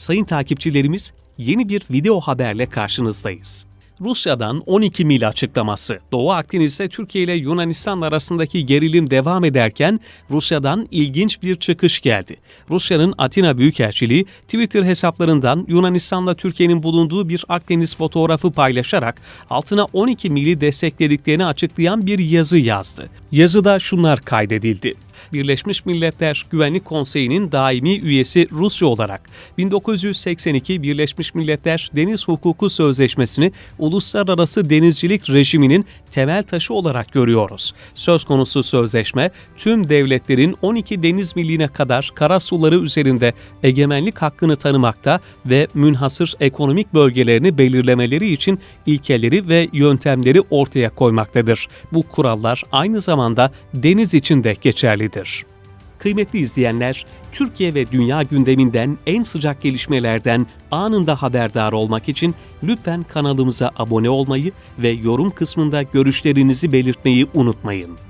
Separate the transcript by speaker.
Speaker 1: Sayın takipçilerimiz, yeni bir video haberle karşınızdayız. Rusya'dan 12 mil açıklaması. Doğu Akdeniz'de Türkiye ile Yunanistan arasındaki gerilim devam ederken Rusya'dan ilginç bir çıkış geldi. Rusya'nın Atina Büyükelçiliği Twitter hesaplarından Yunanistan'la Türkiye'nin bulunduğu bir Akdeniz fotoğrafı paylaşarak altına 12 mili desteklediklerini açıklayan bir yazı yazdı. Yazıda şunlar kaydedildi. Birleşmiş Milletler Güvenlik Konseyi'nin daimi üyesi Rusya olarak 1982 Birleşmiş Milletler Deniz Hukuku Sözleşmesi'ni uluslararası denizcilik rejiminin temel taşı olarak görüyoruz. Söz konusu sözleşme tüm devletlerin 12 deniz miline kadar kara suları üzerinde egemenlik hakkını tanımakta ve münhasır ekonomik bölgelerini belirlemeleri için ilkeleri ve yöntemleri ortaya koymaktadır. Bu kurallar aynı zamanda deniz için de geçerlidir. Kıymetli izleyenler, Türkiye ve dünya gündeminden en sıcak gelişmelerden anında haberdar olmak için lütfen kanalımıza abone olmayı ve yorum kısmında görüşlerinizi belirtmeyi unutmayın.